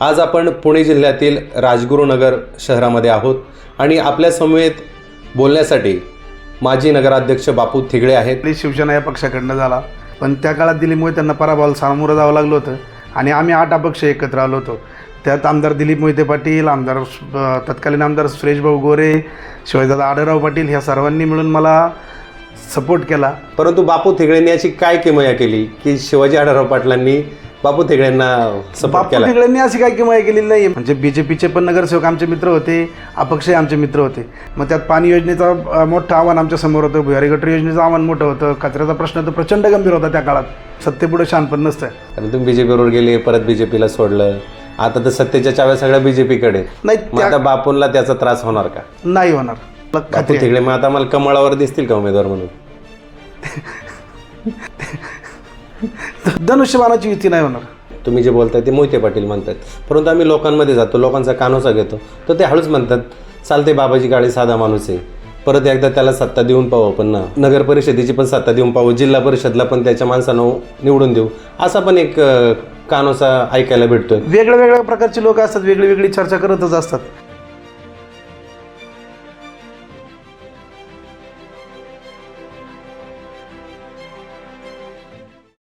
आज आपण पुणे जिल्ह्यातील राजगुरुनगर शहरामध्ये आहोत आणि आपल्या समवेत बोलण्यासाठी माजी नगराध्यक्ष बापू थिगळे आहेत. शिवसेना या पक्षाकडनं झाला. पण त्या काळात दिलीमुळे त्यांना पराभवाला सामोरं जावं लागलं होतं. आणि आम्ही आठ अपक्ष एकत्र आलो होतो. त्यात आमदार दिलीप मोहिते पाटील आमदार तत्कालीन आमदार सुरेशभाऊ गोरे शिवाजीदादा आढळराव पाटील ह्या सर्वांनी मिळून मला सपोर्ट केला. परंतु बापू थिगळेंनी याची काय किमया केली की शिवाजी आढळराव पाटलांनी बापू थिगळेंना सपोर्ट बापू केला ठिगळ्यांनी अशी काय किंमत केलेली नाही म्हणजे बी जे पीचे पण नगरसेवक आमचे मित्र होते अपक्षही आमचे मित्र होते. मग त्यात पाणी योजनेचं अ, मोठं आव्हान आमच्यासमोर होतं. भुयारी गटर योजनेचं आव्हान मोठं होतं. कचऱ्याचा प्रश्न तर प्रचंड गंभीर होता त्या काळात. सत्तेपुढे शानपण नसतं आणि तुम्ही बीजेपीवर गेले परत बीजेपीला सोडलं. आता तर सत्तेच्या चाव्या सगळ्या बीजेपीकडे नाही मग आता बापूंला त्याचा त्रास होणार का? नाही होणार. मला बापू खात्री आहे. थिगळे मग आता मला कमळावर दिसतील का उमेदवार म्हणून? धनुष्यबाणाची युती नाही होणार. तुम्ही जे बोलताय ते मोहिते पाटील म्हणतात. परंतु आम्ही लोकांमध्ये जातो लोकांचा कानोसा घेतो. तर ते हळूच म्हणतात चालते बाबाजी गाडी साधा माणूस आहे. परत एकदा त्याला सत्ता देऊन पाहू पण ना. नगर परिषदेची पण सत्ता देऊन पाहू जिल्हा परिषदला पण त्याच्या माणसानं निवडून देऊ. असा पण एक अं, कानोसा ऐकायला भेटतोय. वेगळ्या वेगळ्या प्रकारची लोक असतात वेगळी वेगळी चर्चा करतच असतात.